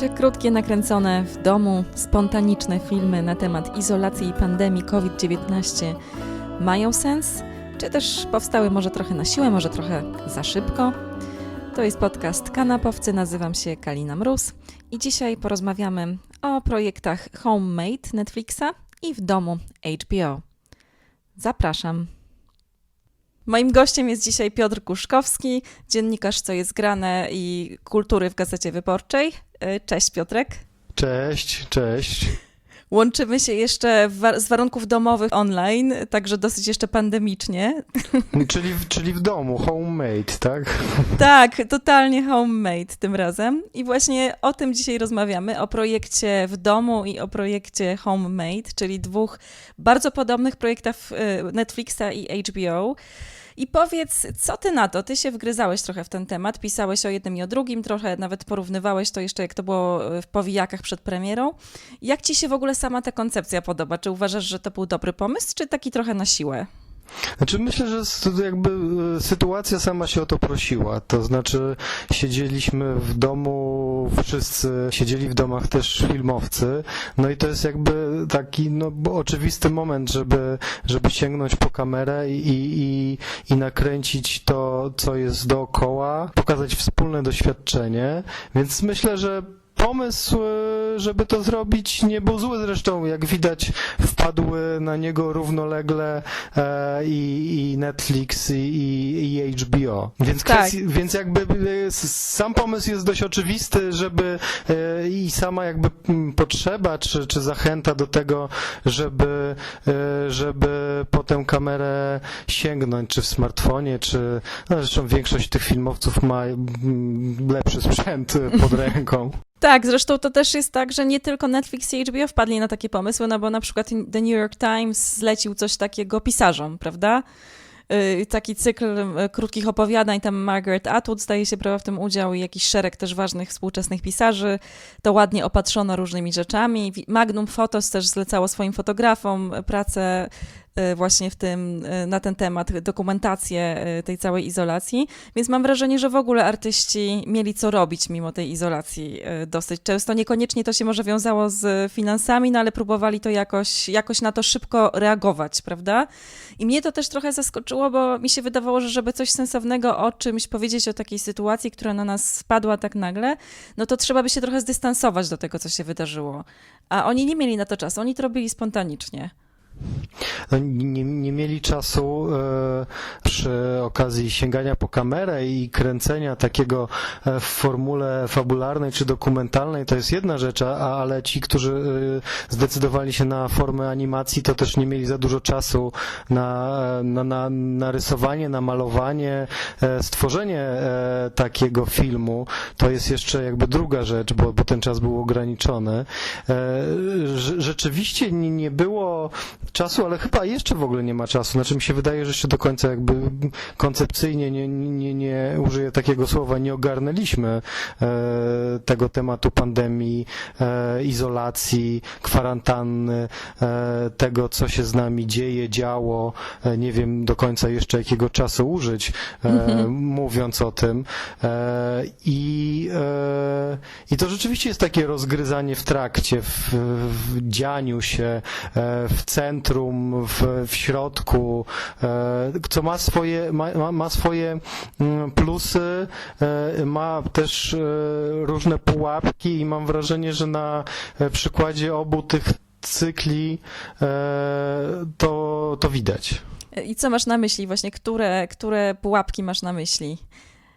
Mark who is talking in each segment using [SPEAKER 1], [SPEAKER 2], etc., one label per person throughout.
[SPEAKER 1] Czy krótkie, nakręcone w domu, spontaniczne filmy na temat izolacji i pandemii COVID-19 mają sens? Czy też powstały może trochę na siłę, może trochę za szybko? To jest podcast Kanapowcy, nazywam się Kalina Mróz i dzisiaj porozmawiamy o projektach Homemade Netflixa i w domu HBO. Zapraszam. Moim gościem jest dzisiaj Piotr Kuszkowski, dziennikarz Co jest grane i kultury w Gazecie Wyborczej. E, Cześć Piotrek.
[SPEAKER 2] Cześć, cześć.
[SPEAKER 1] Łączymy się jeszcze wa- z warunków domowych online, także dosyć jeszcze pandemicznie.
[SPEAKER 2] Czyli, czyli w domu, homemade, tak?
[SPEAKER 1] Tak, totalnie homemade tym razem. I właśnie o tym dzisiaj rozmawiamy, o projekcie w domu i o projekcie homemade, czyli dwóch bardzo podobnych projektach e, Netflixa i HBO. I powiedz, co ty na to? Ty się wgryzałeś trochę w ten temat, pisałeś o jednym i o drugim, trochę nawet porównywałeś to jeszcze, jak to było e, w powijakach przed premierą. Jak ci się w ogóle sama ta koncepcja podoba? Czy uważasz, że to był dobry pomysł, czy taki trochę na siłę?
[SPEAKER 2] Znaczy myślę, że jakby e, sytuacja sama się o to prosiła. To znaczy siedzieliśmy w domu, wszyscy siedzieli w domach też filmowcy. No i to jest jakby taki no, oczywisty moment, żeby, żeby sięgnąć po kamerę i, i, i nakręcić to, co jest dookoła, pokazać wspólne doświadczenie. Więc myślę, że pomysł, e, żeby to zrobić, nie był zły. Zresztą, jak widać, wpadły na niego równolegle e, i, i Netflix, i, i, HBO. Więc,
[SPEAKER 1] Tak.
[SPEAKER 2] więc jakby e, sam pomysł jest dość oczywisty, żeby e, i sama jakby potrzeba, czy, czy zachęta do tego, żeby, żeby po tę kamerę sięgnąć, czy w smartfonie, czy no zresztą większość tych filmowców ma lepszy sprzęt pod ręką.
[SPEAKER 1] Tak, zresztą to też jest tak, że nie tylko Netflix i HBO wpadli na takie pomysły, no bo na przykład The New York Times zlecił coś takiego pisarzom, prawda? Yy, Taki cykl y, krótkich opowiadań, tam Margaret Atwood zdaje się brała w tym udział i jakiś szereg też ważnych współczesnych pisarzy. To ładnie opatrzono różnymi rzeczami. Magnum Photos też zlecało swoim fotografom pracę y, właśnie w tym, y, na ten temat, dokumentację y, tej całej izolacji. Więc mam wrażenie, że w ogóle artyści mieli co robić mimo tej izolacji dosyć często. Niekoniecznie to się może wiązało z finansami, no ale próbowali to jakoś, jakoś na to szybko reagować, prawda? I mnie to też trochę zaskoczyło, bo mi się wydawało, że żeby coś sensownego o czymś powiedzieć, o takiej sytuacji, która na nas spadła tak nagle, no to trzeba by się trochę zdystansować do tego, co się wydarzyło. A oni nie mieli na to czasu, oni to robili spontanicznie.
[SPEAKER 2] No, nie, nie mieli czasu e, przy okazji sięgania po kamerę i kręcenia takiego e, w formule fabularnej czy dokumentalnej, to jest jedna rzecz, ale ci, którzy e, zdecydowali się na formę animacji, to też nie mieli za dużo czasu na, na, na narysowanie, na malowanie, stworzenie takiego filmu. To jest jeszcze jakby druga rzecz, bo, bo ten czas był ograniczony. Rze- Rzeczywiście nie było czasu, ale chyba jeszcze w ogóle nie ma czasu. Znaczy mi się wydaje, że jeszcze do końca jakby koncepcyjnie nie, nie, nie użyję takiego słowa, nie ogarnęliśmy e, tego tematu pandemii, e, izolacji, kwarantanny, e, tego, co się z nami dzieje, działo. Nie wiem do końca jeszcze jakiego czasu użyć, e, mówiąc o tym. I, I to rzeczywiście jest takie rozgryzanie w trakcie, w, w dzianiu się, w centrum, w, w środku, e, co ma swoje, ma, ma, swoje mm, plusy, e, ma też e, różne pułapki i mam wrażenie, że na przykładzie obu tych cykli to, to widać.
[SPEAKER 1] I co masz na myśli właśnie? Które, które pułapki masz na myśli?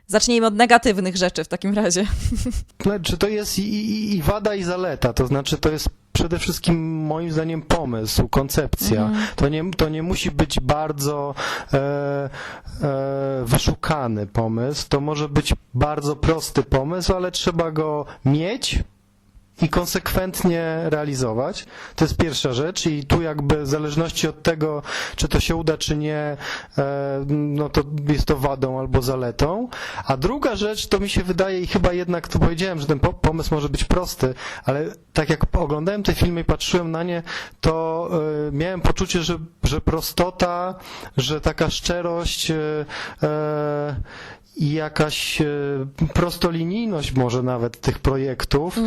[SPEAKER 1] Zacznijmy od negatywnych rzeczy w takim razie.
[SPEAKER 2] Znaczy, to jest i, i, i wada, i zaleta. To znaczy, to jest przede wszystkim moim zdaniem pomysł, koncepcja. To, nie, to nie musi być bardzo e, e, wyszukany pomysł. To może być bardzo prosty pomysł, ale trzeba go mieć i konsekwentnie realizować. To jest pierwsza rzecz i tu jakby w zależności od tego, czy to się uda, czy nie, e, no to jest to wadą albo zaletą. A druga rzecz, to mi się wydaje i chyba jednak to powiedziałem, że ten po- pomysł może być prosty, ale tak jak oglądałem te filmy i patrzyłem na nie, to e, miałem poczucie, że, że prostota, że taka szczerość e, jakaś e, prostolinijność może nawet tych projektów,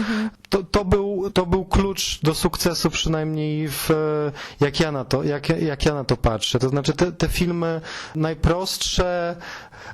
[SPEAKER 2] to, to, był, to był klucz do sukcesu przynajmniej w, e, jak ja na to, jak, ja- jak ja na to patrzę. To znaczy te, te filmy najprostsze,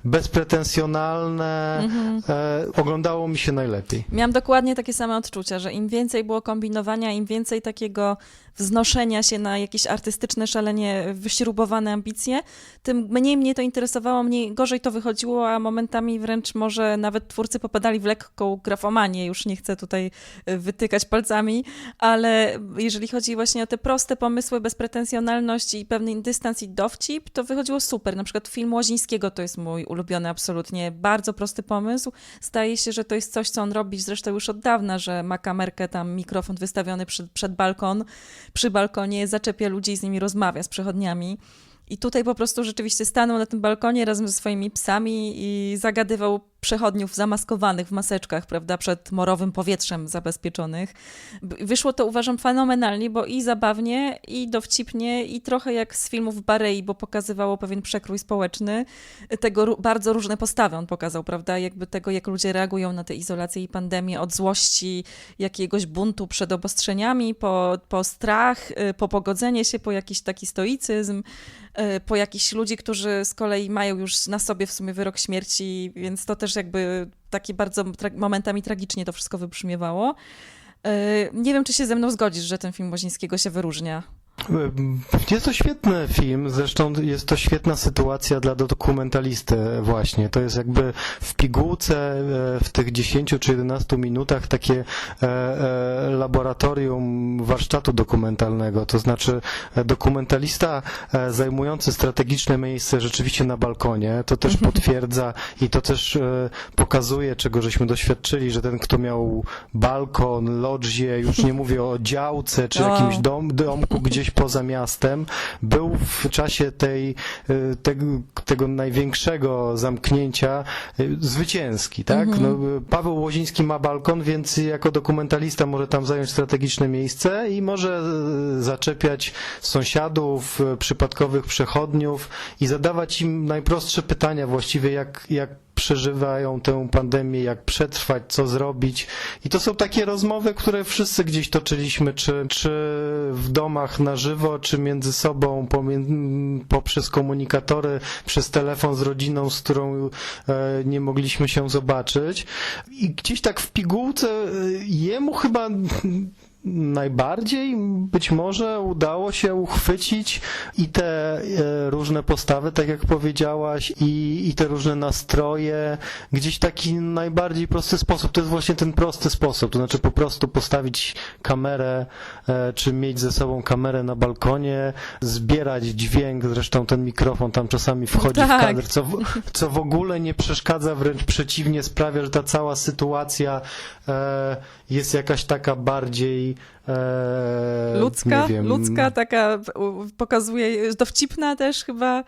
[SPEAKER 2] bezpretensjonalne, e, oglądało mi się najlepiej.
[SPEAKER 1] Miałam dokładnie takie same odczucia, że im więcej było kombinowania, im więcej takiego wznoszenia się na jakieś artystyczne, szalenie wyśrubowane ambicje, tym mniej mnie to interesowało, mniej gorzej to wychodziło, a momentami wręcz może nawet twórcy popadali w lekką grafomanię. Już nie chcę tutaj y, wytykać palcami, ale jeżeli chodzi właśnie o te proste pomysły, bezpretensjonalność i pewny dystans i dowcip, to wychodziło super. Na przykład film Łozińskiego to jest mój ulubiony absolutnie. Bardzo prosty pomysł. Zdaje się, że to jest coś, co on robi zresztą już od dawna, że ma kamerkę, tam mikrofon wystawiony przed, przed balkon, przy balkonie, zaczepia ludzi i z nimi rozmawia, z przechodniami. I tutaj po prostu rzeczywiście stanął na tym balkonie razem ze swoimi psami i zagadywał przechodniów zamaskowanych w maseczkach, prawda, przed morowym powietrzem zabezpieczonych. Wyszło to uważam fenomenalnie, bo i zabawnie, i dowcipnie, i trochę jak z filmów Barei, bo pokazywało pewien przekrój społeczny. Tego bardzo różne postawy on pokazał, prawda, jakby tego, jak ludzie reagują na tę izolację i pandemię, od złości, jakiegoś buntu przed obostrzeniami, po, po strach, y, po pogodzenie się, po jakiś taki stoicyzm, y, po jakichś ludzi, którzy z kolei mają już na sobie w sumie wyrok śmierci, więc to też jakby takie bardzo tra- momentami tragicznie to wszystko wybrzmiewało. Y, Nie wiem, czy się ze mną zgodzisz, że ten film Wozińskiego się wyróżnia.
[SPEAKER 2] Jest to świetny film, zresztą jest to świetna sytuacja dla dokumentalisty właśnie. To jest jakby w pigułce e, w tych 10 czy 11 minutach takie e, e, laboratorium warsztatu dokumentalnego. To znaczy dokumentalista zajmujący strategiczne miejsce rzeczywiście na balkonie, to też potwierdza i to też pokazuje, czego żeśmy doświadczyli, że ten, kto miał balkon, lodzię, już nie mówię o działce czy jakimś dom, domku gdzieś poza miastem, był w czasie tej, y, tego, tego największego zamknięcia y, zwycięski, tak? No, y, Paweł Łoziński ma balkon, więc jako dokumentalista może tam zająć strategiczne miejsce i może zaczepiać sąsiadów, przypadkowych przechodniów i zadawać im najprostsze pytania właściwie, jak, jak przeżywają tę pandemię, jak przetrwać, co zrobić. I to są takie rozmowy, które wszyscy gdzieś toczyliśmy, czy, czy w domach na żywo, czy między sobą poprzez komunikatory, przez telefon z rodziną, z którą e, nie mogliśmy się zobaczyć. I gdzieś tak w pigułce e, jemu chyba najbardziej być może udało się uchwycić i te e, różne postawy, tak jak powiedziałaś, i, i te różne nastroje, gdzieś w taki najbardziej prosty sposób. To jest właśnie ten prosty sposób, to znaczy po prostu postawić kamerę, e, czy mieć ze sobą kamerę na balkonie, zbierać dźwięk, zresztą ten mikrofon tam czasami wchodzi w
[SPEAKER 1] Tak.
[SPEAKER 2] kadr, co w, co w ogóle nie przeszkadza, wręcz przeciwnie sprawia, że ta cała sytuacja e, jest jakaś taka bardziej e,
[SPEAKER 1] Ludzka,
[SPEAKER 2] wiem,
[SPEAKER 1] ludzka, taka pokazuje, dowcipna też chyba.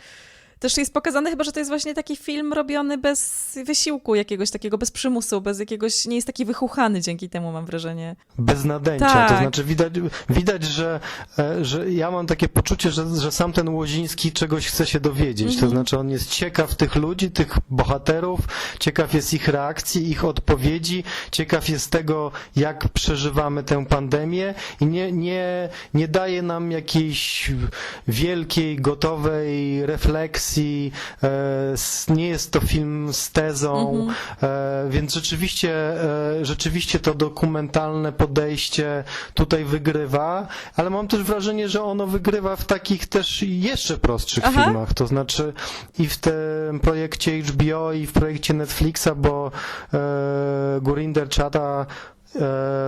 [SPEAKER 1] Też jest pokazane chyba, że to jest właśnie taki film robiony bez wysiłku jakiegoś takiego, bez przymusu, bez jakiegoś, nie jest taki wychuchany dzięki temu, mam wrażenie.
[SPEAKER 2] bez nadęcia.
[SPEAKER 1] Tak.
[SPEAKER 2] To znaczy widać, widać że, e, że ja mam takie poczucie, że, że sam ten Łoziński czegoś chce się dowiedzieć.
[SPEAKER 1] Mhm.
[SPEAKER 2] To znaczy on jest ciekaw tych ludzi, tych bohaterów, ciekaw jest ich reakcji, ich odpowiedzi, ciekaw jest tego, jak przeżywamy tę pandemię i nie, nie, nie daje nam jakiejś wielkiej, gotowej refleksji. E, s- nie jest to film z tezą, e, więc rzeczywiście, e, rzeczywiście to dokumentalne podejście tutaj wygrywa, ale mam też wrażenie, że ono wygrywa w takich też jeszcze prostszych
[SPEAKER 1] Aha.
[SPEAKER 2] filmach, to znaczy i w tym projekcie HBO i w projekcie Netflixa, bo e, Gurinder Chata e,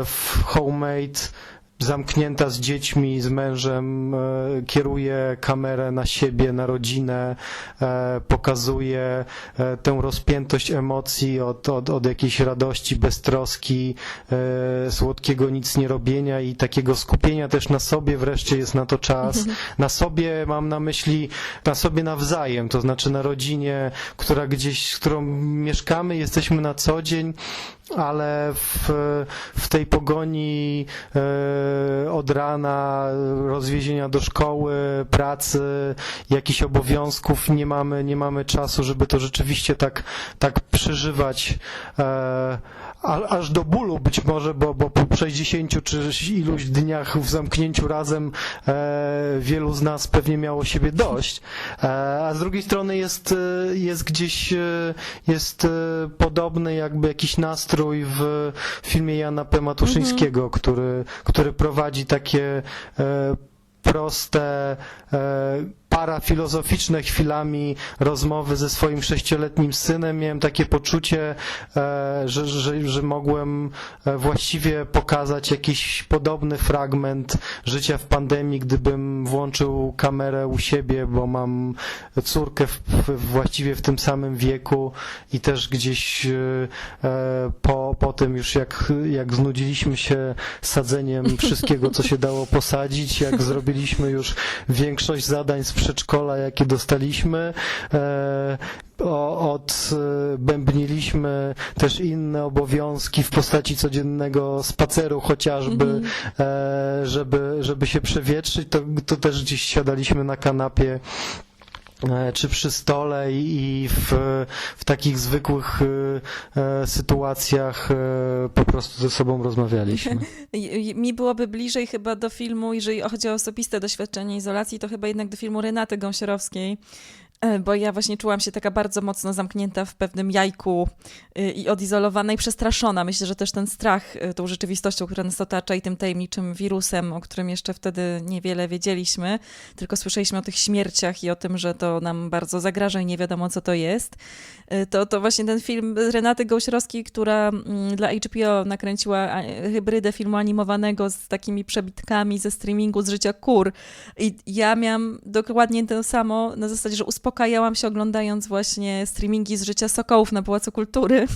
[SPEAKER 2] w Homemade zamknięta z dziećmi, z mężem, e, kieruje kamerę na siebie, na rodzinę, e, pokazuje e, tę rozpiętość emocji od, od, od jakiejś radości, beztroski, słodkiego nic nie robienia i takiego skupienia też na sobie wreszcie jest na to czas. Na sobie mam na myśli, na sobie nawzajem, to znaczy na rodzinie, która gdzieś, z którą mieszkamy, jesteśmy na co dzień ale w, w tej pogoni e, od rana, rozwiezienia do szkoły, pracy, jakichś obowiązków, nie mamy, nie mamy czasu, żeby to rzeczywiście tak, tak przeżywać. E, aż do bólu być może, bo, bo po 60 czy iluś dniach w zamknięciu razem e, wielu z nas pewnie miało siebie dość, e, a z drugiej strony jest, e, jest gdzieś jest podobny jakby jakiś nastrój w filmie Jana P. Matuszyńskiego, który, który prowadzi takie e, proste, e, parafilozoficzne chwilami rozmowy ze swoim sześcioletnim synem. Miałem takie poczucie, e, że, że, że mogłem e, właściwie pokazać jakiś podobny fragment życia w pandemii, gdybym włączył kamerę u siebie, bo mam córkę w, w, właściwie w tym samym wieku i też gdzieś po, po tym już jak, jak znudziliśmy się sadzeniem wszystkiego, co się dało posadzić, jak zrobiliśmy już większość zadań z przedszkola, jakie dostaliśmy, e, odbębniliśmy też inne obowiązki w postaci codziennego spaceru chociażby, e, żeby, żeby się przewietrzyć, to, to też gdzieś siadaliśmy na kanapie e, czy przy stole i w, w takich zwykłych e, e, sytuacjach e, po prostu ze sobą rozmawialiśmy.
[SPEAKER 1] Mi byłoby bliżej chyba do filmu, jeżeli chodzi o osobiste doświadczenie izolacji, to chyba jednak do filmu Renaty Gąsiorowskiej, e, bo ja właśnie czułam się taka bardzo mocno zamknięta w pewnym jajku y, i odizolowana i przestraszona. Myślę, że też ten strach y, tą rzeczywistością, która nas otacza i tym tajemniczym wirusem, o którym jeszcze wtedy niewiele wiedzieliśmy, tylko słyszeliśmy o tych śmierciach i o tym, że to nam bardzo zagraża i nie wiadomo, co to jest. Y, To, to właśnie ten film Renaty Gąsiorowskiej, która mm, dla HBO nakręciła hybrydę filmu animowanego z takimi przebitkami ze streamingu z życia kur. I ja miałam dokładnie to samo na zasadzie, że uspokajałam się oglądając właśnie streamingi z życia Sokołów na Pałacu Kultury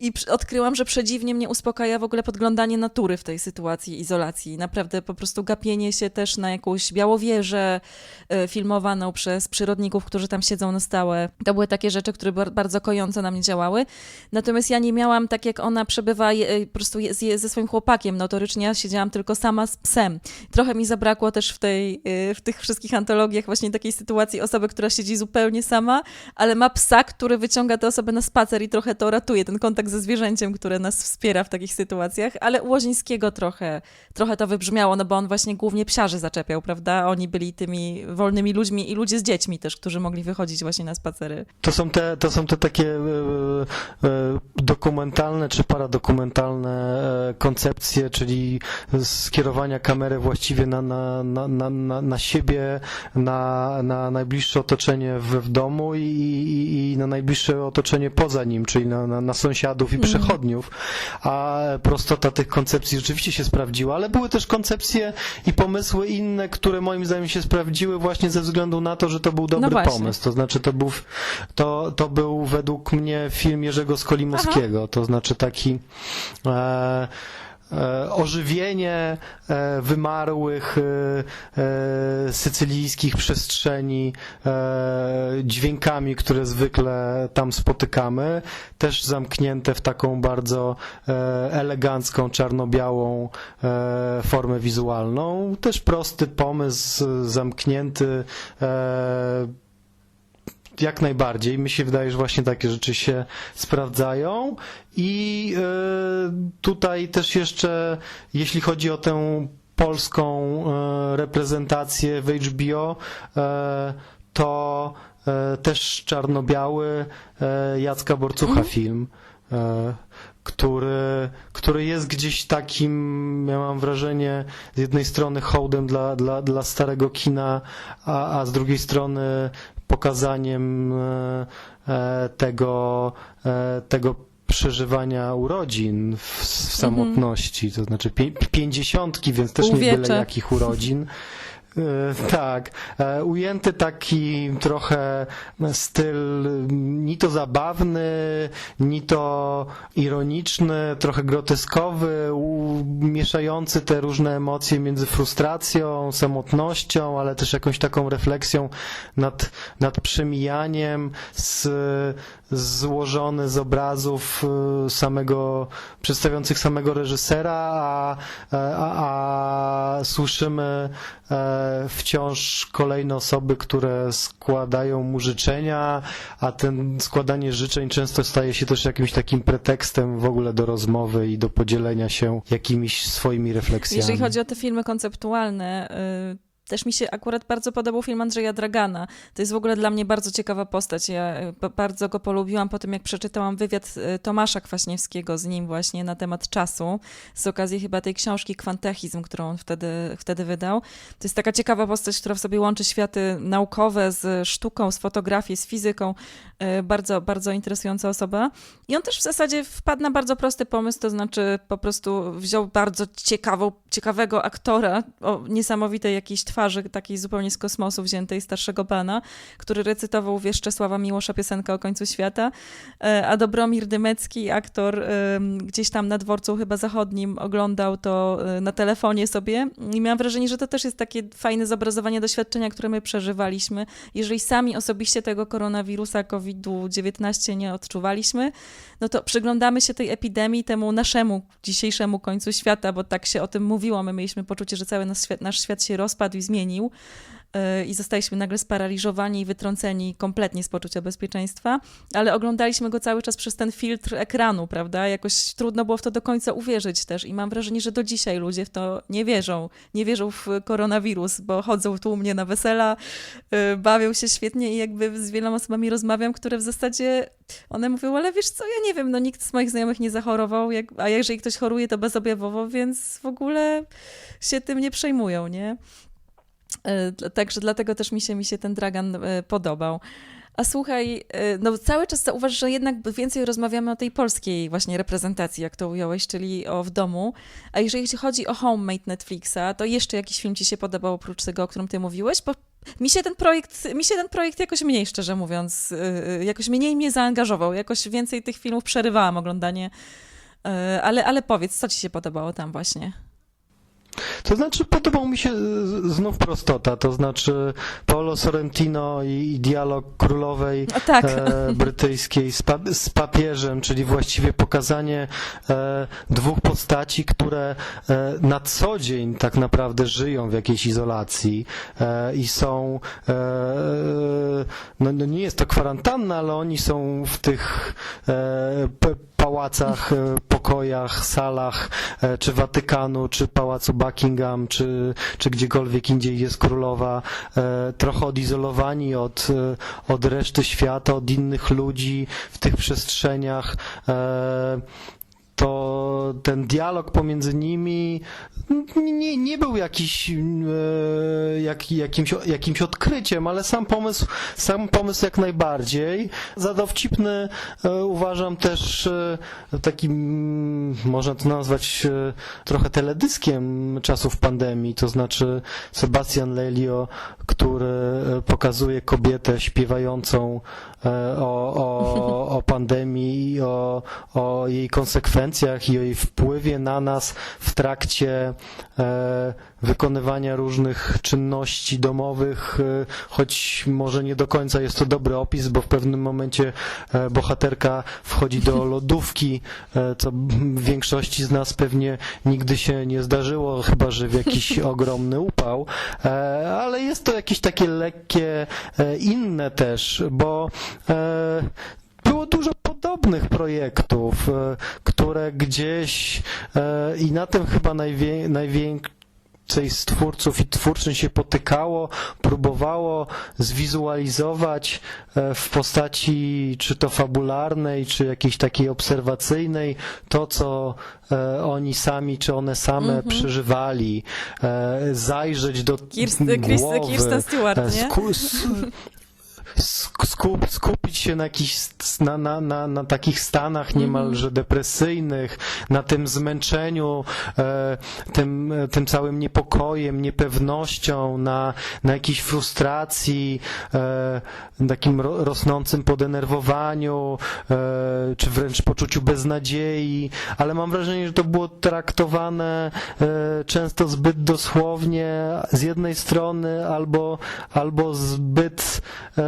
[SPEAKER 1] i odkryłam, że przedziwnie mnie uspokaja w ogóle podglądanie natury w tej sytuacji izolacji. Naprawdę po prostu gapienie się też na jakąś białowieżę e, filmowaną przez przyrodników, którzy tam siedzą na stałe. To były takie rzeczy, które bar- bardzo kojąco na mnie działały. Natomiast ja nie miałam, tak jak ona przebywa je, po prostu ze swoim chłopakiem, notorycznie ja siedziałam tylko sama z psem. Trochę mi zabrakło też w, tej, y, w tych wszystkich antologiach właśnie takiej sytuacji osoby, która siedzi zupełnie sama, ale ma psa, który wyciąga tę osobę na spacer i trochę to ratuje, ten kontakt ze zwierzęciem, które nas wspiera w takich sytuacjach, ale u Łozińskiego trochę, trochę to wybrzmiało, no bo on właśnie głównie psiarzy zaczepiał, prawda? Oni byli tymi wolnymi ludźmi i ludzie z dziećmi też, którzy mogli wychodzić właśnie na spacery.
[SPEAKER 2] To są te, to są te takie e, e, dokumentalne czy paradokumentalne e, koncepcje, czyli skierowania kamery właściwie na, na, na, na, na siebie, na, na najbliższe otoczenie w, w domu i, i, i na najbliższe otoczenie poza nim, czyli na, na, na sąsiadów i przechodniów. A prostota tych koncepcji rzeczywiście się sprawdziła, ale były też koncepcje i pomysły inne, które moim zdaniem się sprawdziły właśnie ze względu na to, że to był dobry
[SPEAKER 1] właśnie.
[SPEAKER 2] pomysł. To znaczy to był, to, to był według mnie film Jerzego Skolimowskiego, to znaczy taki e, ożywienie e, wymarłych e, e, sycylijskich przestrzeni e, dźwiękami, które zwykle tam spotykamy, też zamknięte w taką bardzo e, elegancką, czarno-białą e, formę wizualną. Też prosty pomysł, zamknięty e, jak najbardziej. Mi się wydaje, że właśnie takie rzeczy się sprawdzają. I e, tutaj też jeszcze, jeśli chodzi o tę polską e, reprezentację w HBO, e, to też czarno-biały Jacka Borcucha film. E, który, który jest gdzieś takim, ja mam wrażenie, z jednej strony hołdem dla, dla, dla starego kina, a, a z drugiej strony pokazaniem e, e, tego, e, tego przeżywania urodzin w, w samotności, to znaczy pię, pięćdziesiątki, więc też nie
[SPEAKER 1] Półwiecze.
[SPEAKER 2] byle jakich urodzin. E, Tak, e, ujęty taki trochę styl ni to zabawny, ni to ironiczny, trochę groteskowy, mieszający te różne emocje między frustracją, samotnością, ale też jakąś taką refleksją nad, nad przemijaniem z, złożony z obrazów e, samego, przedstawiających samego reżysera, a, a, a słyszymy e, wciąż kolejne osoby, które składają mu życzenia, a ten składanie życzeń często staje się też jakimś takim pretekstem w ogóle do rozmowy i do podzielenia się jakimiś swoimi refleksjami.
[SPEAKER 1] Jeżeli chodzi o te filmy konceptualne, y, też mi się akurat bardzo podobał film Andrzeja Dragana. To jest w ogóle dla mnie bardzo ciekawa postać. Ja ba- bardzo go polubiłam po tym, jak przeczytałam wywiad y, Tomasza Kwaśniewskiego z nim właśnie na temat czasu, z okazji chyba tej książki Kwantechizm, którą on wtedy, wtedy wydał. To jest taka ciekawa postać, która w sobie łączy światy naukowe z sztuką, z fotografią, z fizyką. Y, Bardzo, bardzo interesująca osoba. I on też w zasadzie wpadł na bardzo prosty pomysł, to znaczy po prostu wziął bardzo ciekawą, ciekawego aktora o niesamowitej jakiejś twarzy, takiej zupełnie z kosmosu wziętej starszego pana, który recytował Wieszczesława Miłosza piosenkę o końcu świata, E, a Dobromir Dymecki, aktor em, gdzieś tam na dworcu chyba zachodnim oglądał to na telefonie sobie i miałam wrażenie, że to też jest takie fajne zobrazowanie doświadczenia, które my przeżywaliśmy. Jeżeli sami osobiście tego koronawirusa COVID-19 nie odczuwaliśmy, no to przyglądamy się tej epidemii, temu naszemu dzisiejszemu końcu świata, bo tak się o tym mówiło. My mieliśmy poczucie, że cały nasz świat, nasz świat się rozpadł i zmienił i zostaliśmy nagle sparaliżowani i wytrąceni kompletnie z poczucia bezpieczeństwa, ale oglądaliśmy go cały czas przez ten filtr ekranu, prawda? Jakoś trudno było w to do końca uwierzyć też i mam wrażenie, że do dzisiaj ludzie w to nie wierzą. Nie wierzą w koronawirus, bo chodzą tłumnie na wesela, yy, bawią się świetnie i jakby z wieloma osobami rozmawiam, które w zasadzie one mówią, ale wiesz co, ja nie wiem, no nikt z moich znajomych nie zachorował, jak, a jeżeli ktoś choruje, to bezobjawowo, więc w ogóle się tym nie przejmują, nie? E, Także dlatego też mi się, mi się ten Dragan e, podobał. A słuchaj, e, no cały czas zauważ, że jednak więcej rozmawiamy o tej polskiej właśnie reprezentacji, jak to ująłeś, czyli o w domu. A jeżeli chodzi o homemade Netflixa, to jeszcze jakiś film ci się podobał oprócz tego, o którym ty mówiłeś? Bo mi się ten projekt, mi się ten projekt jakoś mniej, szczerze mówiąc, jakoś mniej mnie zaangażował. Jakoś więcej tych filmów przerywałam oglądanie. Ale, ale powiedz, co ci się podobało tam właśnie?
[SPEAKER 2] To znaczy, podobał mi się z- znów prostota, to znaczy Paolo Sorrentino i, dialog królowej
[SPEAKER 1] tak.
[SPEAKER 2] e, brytyjskiej z, pa, z papieżem, czyli właściwie pokazanie e, dwóch postaci, które e, na co dzień tak naprawdę żyją w jakiejś izolacji e, i są, e, no, no nie jest to kwarantanna, ale oni są w tych e, pałacach, e, pokojach, salach, e, czy Watykanu, czy Pałacu Buckingham, czy, czy gdziekolwiek indziej jest królowa, e, trochę odizolowani od, od reszty świata, od innych ludzi w tych przestrzeniach. To ten dialog pomiędzy nimi nie, nie był jakiś, e, jak, jakimś, jakimś odkryciem, ale sam pomysł, sam pomysł jak najbardziej. Za dowcipny e, uważam też e, takim, można to nazwać trochę teledyskiem czasów pandemii, to znaczy Sebastian Lelio, który pokazuje kobietę śpiewającą o, o, o pandemii o, o jej konsekwencjach i o jej wpływie na nas w trakcie e, wykonywania różnych czynności domowych, e, choć może nie do końca jest to dobry opis, bo w pewnym momencie e, bohaterka wchodzi do lodówki, e, co w większości z nas pewnie nigdy się nie zdarzyło, chyba że w jakiś ogromny upał, ale jest to jakieś takie lekkie, inne też, bo było dużo podobnych projektów, e, które gdzieś e, i na tym chyba najwię, najwięcej z twórców i twórczyń się potykało, próbowało zwizualizować e, w postaci czy to fabularnej, czy jakiejś takiej obserwacyjnej to, co oni sami, czy one same przeżywali, e, zajrzeć do
[SPEAKER 1] Kirsten,
[SPEAKER 2] głowy,
[SPEAKER 1] Kirsten Stewart, nie?
[SPEAKER 2] sku- skup, skupić się na jakichś, na, na, na, na takich stanach niemalże depresyjnych, na tym zmęczeniu, e, tym, e, tym całym niepokojem, niepewnością, na, na jakiejś frustracji, e, takim ro, rosnącym podenerwowaniu, czy wręcz poczuciu beznadziei, ale mam wrażenie, że to było traktowane często zbyt dosłownie z jednej strony, albo, albo zbyt e,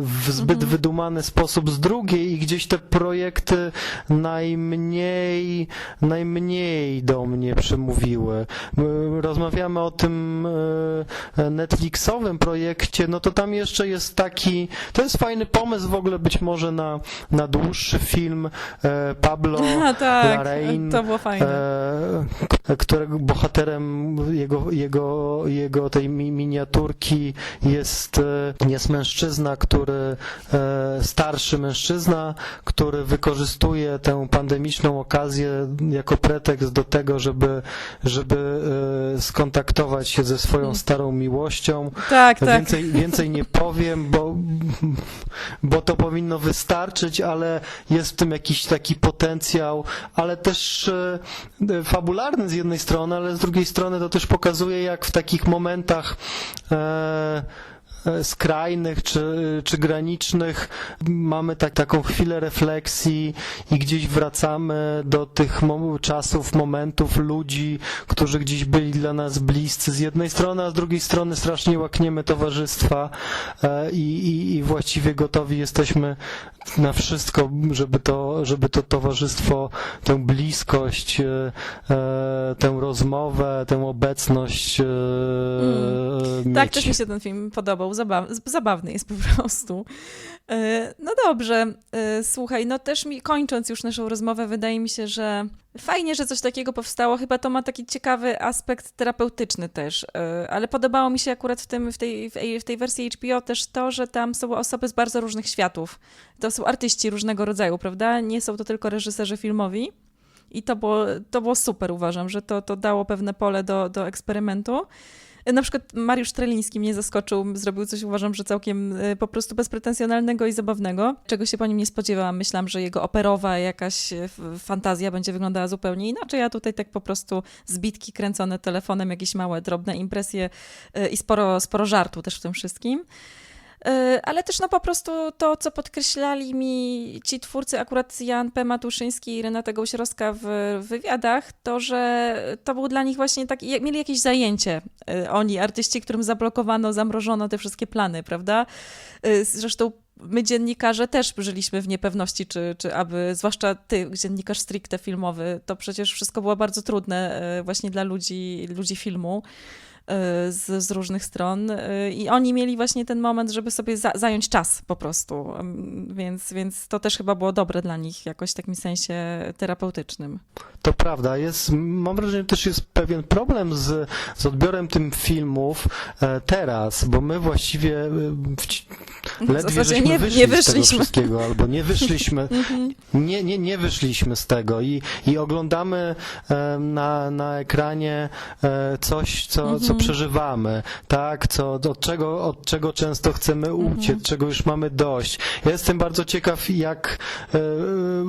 [SPEAKER 2] w zbyt wydumany sposób z drugiej i gdzieś te projekty najmniej, najmniej do mnie przemówiły. My Rozmawiamy o tym e, Netflixowym projekcie, no to tam jeszcze jest taki, to jest fajny pomysł w ogóle być może na, na dłuższy film e, Pablo
[SPEAKER 1] A, tak,
[SPEAKER 2] Larraín,
[SPEAKER 1] to było fajne.
[SPEAKER 2] e, którego bohaterem jego, jego, jego tej mi- miniaturki jest, jest mężczyzna, który, e, starszy mężczyzna, który wykorzystuje tę pandemiczną okazję jako pretekst do tego, żeby, żeby e, skontaktować się ze swoją starą miłością.
[SPEAKER 1] Tak, tak.
[SPEAKER 2] Więcej, więcej nie powiem, bo, bo to powinno wystarczyć, ale jest w tym jakiś taki potencjał, ale też e, fabularny z jednej strony, ale z drugiej strony to też pokazuje, jak w takich momentach e, skrajnych czy, czy granicznych mamy tak, taką chwilę refleksji i gdzieś wracamy do tych mo- czasów, momentów, ludzi, którzy gdzieś byli dla nas bliscy z jednej strony, a z drugiej strony strasznie łakniemy towarzystwa e, i, i, i właściwie gotowi jesteśmy na wszystko, żeby to, żeby to towarzystwo, tę bliskość, e, e, tę rozmowę, tę obecność e, mieć.
[SPEAKER 1] Tak, też mi się ten film podobał. Zabaw, zabawny jest po prostu. E, No dobrze, e, słuchaj, no też mi, kończąc już naszą rozmowę, wydaje mi się, że fajnie, że coś takiego powstało. Chyba to ma taki ciekawy aspekt terapeutyczny też, e, ale podobało mi się akurat w, tym, w, tej, w tej- wersji HBO też to, że tam są osoby z bardzo różnych światów. To są artyści różnego rodzaju, prawda? Nie są to tylko reżyserzy filmowi. I to było, to było super, uważam, że to, to dało pewne pole do, do eksperymentu. Na przykład Mariusz Treliński mnie zaskoczył, zrobił coś, uważam, że całkiem y, po prostu bezpretensjonalnego i zabawnego, czego się po nim nie spodziewałam. Myślałam, że jego operowa jakaś f- fantazja będzie wyglądała zupełnie inaczej, a tutaj tak po prostu zbitki kręcone telefonem, jakieś małe, drobne impresje y, i sporo, sporo żartu też w tym wszystkim. Y, Ale też no po prostu to, co podkreślali mi ci twórcy, akurat Jan P. Matuszyński i Renata Gąsiorowska w wywiadach, to, że to był dla nich właśnie taki, mieli jakieś zajęcie, y, oni, artyści, którym zablokowano, zamrożono te wszystkie plany, prawda? Y, Zresztą my dziennikarze też żyliśmy w niepewności, czy, czy aby, zwłaszcza ty, dziennikarz stricte filmowy, to przecież wszystko było bardzo trudne właśnie dla ludzi, ludzi filmu z, z różnych stron y, i oni mieli właśnie ten moment, żeby sobie za, zająć czas po prostu, Ym, więc, więc to też chyba było dobre dla nich jakoś w takim sensie terapeutycznym.
[SPEAKER 2] To prawda, jest, mam wrażenie, że też jest pewien problem z, z odbiorem tym filmów e, teraz, bo my właściwie e,
[SPEAKER 1] W
[SPEAKER 2] ledwie żeśmy
[SPEAKER 1] nie,
[SPEAKER 2] wyszli
[SPEAKER 1] nie
[SPEAKER 2] z tego
[SPEAKER 1] wyszliśmy.
[SPEAKER 2] wszystkiego, albo nie wyszliśmy,
[SPEAKER 1] Mhm.
[SPEAKER 2] nie, nie, nie wyszliśmy z tego i, i oglądamy e, na, na ekranie coś, co, co
[SPEAKER 1] Mhm.
[SPEAKER 2] przeżywamy, tak, co, od, czego, od czego często chcemy
[SPEAKER 1] Mhm.
[SPEAKER 2] uciec, czego już mamy dość. Ja jestem bardzo ciekaw, jak e,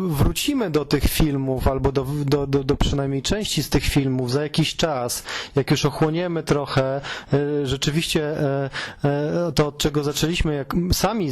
[SPEAKER 2] wrócimy do tych filmów, albo do, do, do, do przynajmniej części z tych filmów za jakiś czas, jak już ochłoniemy trochę, e, rzeczywiście e, to, od czego zaczęliśmy, jak sami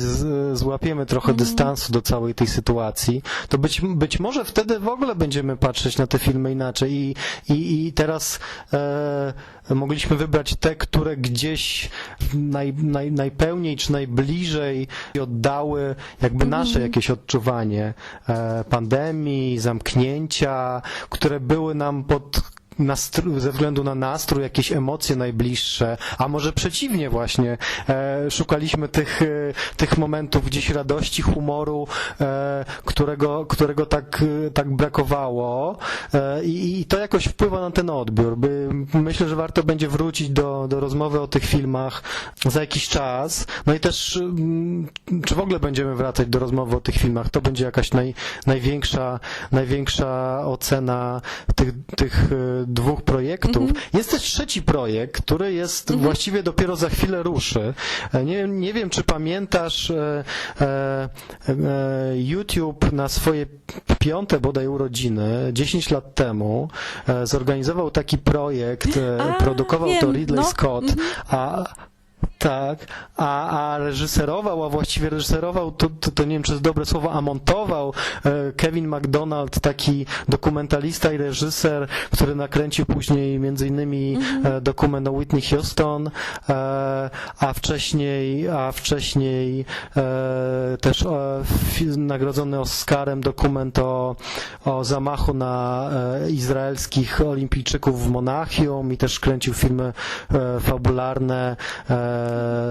[SPEAKER 2] złapiemy trochę dystansu do całej tej sytuacji, to być, być może wtedy w ogóle będziemy patrzeć na te filmy inaczej i, i, i teraz e, mogliśmy wybrać te, które gdzieś naj, naj, najpełniej czy najbliżej oddały jakby nasze jakieś odczuwanie e, pandemii, zamknięcia, które były nam pod ze względu na nastrój, jakieś emocje najbliższe, a może przeciwnie właśnie, e, szukaliśmy tych, e, tych momentów gdzieś radości, humoru, e, którego, którego tak, e, tak brakowało. E, i, i to jakoś wpływa na ten odbiór. By, myślę, że warto będzie wrócić do, do rozmowy o tych filmach za jakiś czas, no i też mm, czy w ogóle będziemy wracać do rozmowy o tych filmach, to będzie jakaś naj, największa, największa ocena tych, tych e, dwóch projektów. Jest też trzeci projekt, który jest właściwie dopiero za chwilę ruszy. E, Nie, wiem- nie wiem, czy pamiętasz e, e, e, YouTube na swoje piąte bodaj urodziny, 10 lat temu, e, zorganizował taki projekt, e,
[SPEAKER 1] A,
[SPEAKER 2] produkował to
[SPEAKER 1] wiem,
[SPEAKER 2] Ridley
[SPEAKER 1] no.
[SPEAKER 2] Scott, a Tak, a, a reżyserował, a właściwie reżyserował, to, to, to nie wiem, czy jest dobre słowo, a montował e, Kevin MacDonald, taki dokumentalista i reżyser, który nakręcił później między innymi e, dokument o Whitney Houston, e, a wcześniej, a wcześniej też nagrodzony Oscarem dokument o, o zamachu na izraelskich olimpijczyków w Monachium i też kręcił filmy fabularne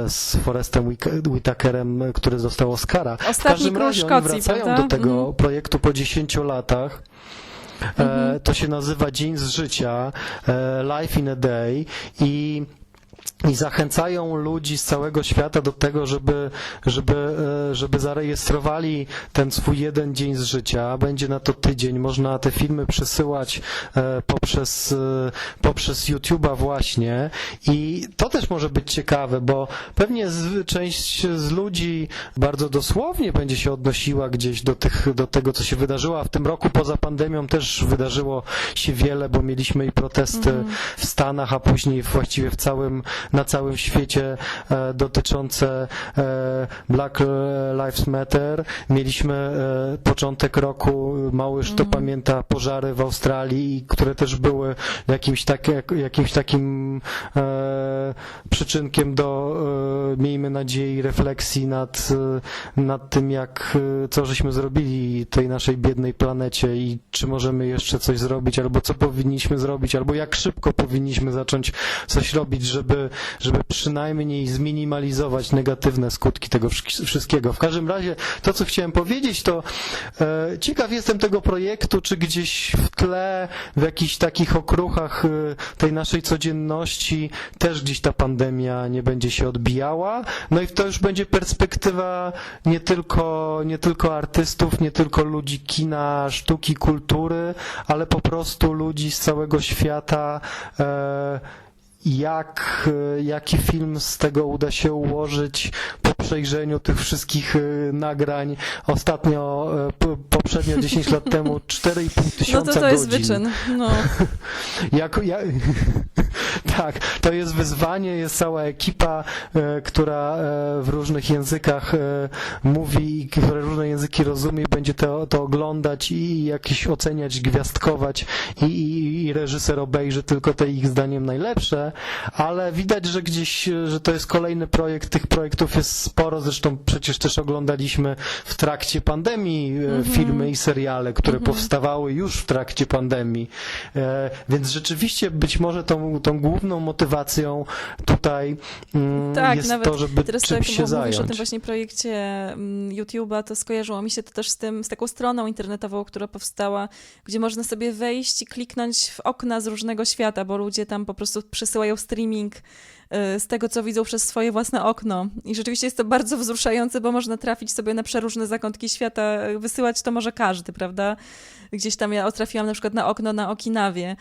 [SPEAKER 2] z Forestem Whitakerem, który dostał Oscara. w
[SPEAKER 1] Ostatni
[SPEAKER 2] każdym
[SPEAKER 1] król
[SPEAKER 2] razie oni
[SPEAKER 1] Szkocji,
[SPEAKER 2] wracają
[SPEAKER 1] prawda?
[SPEAKER 2] do tego
[SPEAKER 1] Mhm.
[SPEAKER 2] projektu po 10 latach. E, to się nazywa Dzień z życia, e, Life in a Day i i zachęcają ludzi z całego świata do tego, żeby, żeby, e, żeby zarejestrowali ten swój jeden dzień z życia. Będzie na to tydzień. Można te filmy przesyłać e, poprzez, e, poprzez YouTube'a właśnie. I to też może być ciekawe, bo pewnie z, część z ludzi bardzo dosłownie będzie się odnosiła gdzieś do, tych, do tego, co się wydarzyło, a w tym roku poza pandemią też wydarzyło się wiele, bo mieliśmy i protesty w Stanach, a później właściwie w całym, na całym świecie e, dotyczące e, Black Lives Matter. Mieliśmy e, początek roku, mały to pamięta pożary w Australii, które też były jakimś, tak, jak, jakimś takim przyczynkiem do, miejmy nadzieję, refleksji nad, nad tym, jak, co żeśmy zrobili tej naszej biednej planecie i czy możemy jeszcze coś zrobić, albo co powinniśmy zrobić, albo jak szybko powinniśmy zacząć coś robić, żeby, żeby przynajmniej zminimalizować negatywne skutki tego wsz- wszystkiego. W każdym razie to, co chciałem powiedzieć, to e, ciekaw jestem tego projektu, czy gdzieś w tle, w jakichś takich okruchach e, tej naszej codzienności też gdzieś ta pandemia nie będzie się odbijała. No i to już będzie perspektywa nie tylko, nie tylko artystów, nie tylko ludzi kina, sztuki, kultury, ale po prostu ludzi z całego świata. E, jak, e, jaki film z tego uda się ułożyć po przejrzeniu tych wszystkich e, nagrań. Ostatnio, e, poprzednio 10 lat temu 4,5
[SPEAKER 1] No
[SPEAKER 2] tysiąca
[SPEAKER 1] to to jest
[SPEAKER 2] godzin.
[SPEAKER 1] wyczyn. No.
[SPEAKER 2] Jak, ja, tak, to jest wyzwanie, jest cała ekipa, która w różnych językach mówi, i która różne języki rozumie, będzie to, to oglądać i jakieś oceniać, gwiazdkować i, i, i reżyser obejrzy tylko te ich zdaniem najlepsze, ale widać, że gdzieś, że to jest kolejny projekt, tych projektów jest sporo, zresztą przecież też oglądaliśmy w trakcie pandemii e, filmy i seriale, które powstawały już w trakcie pandemii, e, więc rzeczywiście być może tą, tą główną motywacją tutaj mm,
[SPEAKER 1] Tak,
[SPEAKER 2] jest
[SPEAKER 1] nawet
[SPEAKER 2] to, żeby
[SPEAKER 1] Teraz
[SPEAKER 2] czymś
[SPEAKER 1] tak,
[SPEAKER 2] się
[SPEAKER 1] mówisz o
[SPEAKER 2] zająć.
[SPEAKER 1] tym właśnie projekcie mm, YouTube'a, to skojarzyło mi się to też z tym, z taką stroną internetową, która powstała, gdzie można sobie wejść i kliknąć w okna z różnego świata, bo ludzie tam po prostu przesyłają streaming y, z tego, co widzą przez swoje własne okno. I rzeczywiście jest to bardzo wzruszające, bo można trafić sobie na przeróżne zakątki świata. Wysyłać to może każdy, prawda? Gdzieś tam ja trafiłam na przykład na okno na Okinawie,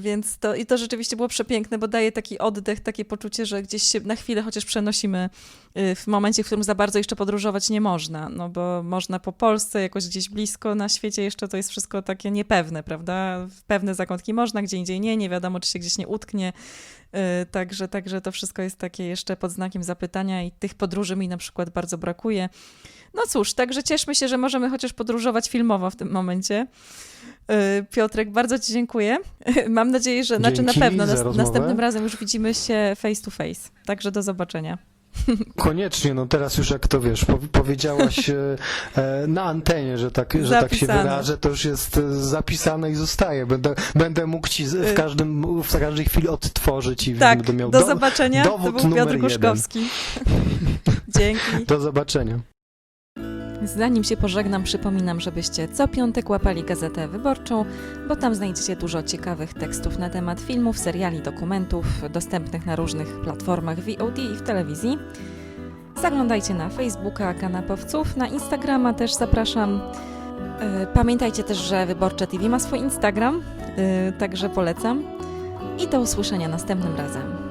[SPEAKER 1] więc to i to rzeczywiście było przepiękne, bo daje taki oddech, takie poczucie, że gdzieś się na chwilę chociaż przenosimy y, w momencie, w którym za bardzo jeszcze podróżować nie można, no bo można po Polsce, jakoś gdzieś blisko na świecie jeszcze to jest wszystko takie niepewne, prawda? W pewne zakątki można, gdzie indziej nie, nie wiadomo, czy się gdzieś nie utknie, y, także, także to wszystko jest takie jeszcze pod znakiem zapytania i tych podróży mi na przykład bardzo brakuje. No cóż, także cieszmy się, że możemy chociaż podróżować filmowo w tym momencie. Y, Piotrek, bardzo Ci dziękuję. Mam nadzieję, że znaczy na pewno nas, następnym razem już widzimy się face to face. Także do zobaczenia.
[SPEAKER 2] Koniecznie, no teraz już jak to wiesz, po, powiedziałaś e, e, na antenie, że tak, że tak się wyrażę, to już jest e, zapisane i zostaje. Będę, będę mógł ci w,
[SPEAKER 1] Y.
[SPEAKER 2] każdym, w każdej chwili odtworzyć i
[SPEAKER 1] Tak,
[SPEAKER 2] będę miał
[SPEAKER 1] do
[SPEAKER 2] do-
[SPEAKER 1] zobaczenia. To
[SPEAKER 2] dowód
[SPEAKER 1] był
[SPEAKER 2] numer
[SPEAKER 1] Piotr
[SPEAKER 2] jeden.
[SPEAKER 1] Guszkowski. Dzięki.
[SPEAKER 2] Do zobaczenia.
[SPEAKER 1] Zanim się pożegnam, przypominam, żebyście co piątek łapali Gazetę Wyborczą, bo tam znajdziecie dużo ciekawych tekstów na temat filmów, seriali, dokumentów dostępnych na różnych platformach VOD i w telewizji. Zaglądajcie na Facebooka Kanapowców, na Instagrama też zapraszam. E, Pamiętajcie też, że Wyborcze TV ma swój Instagram, e, także polecam. I do usłyszenia następnym razem.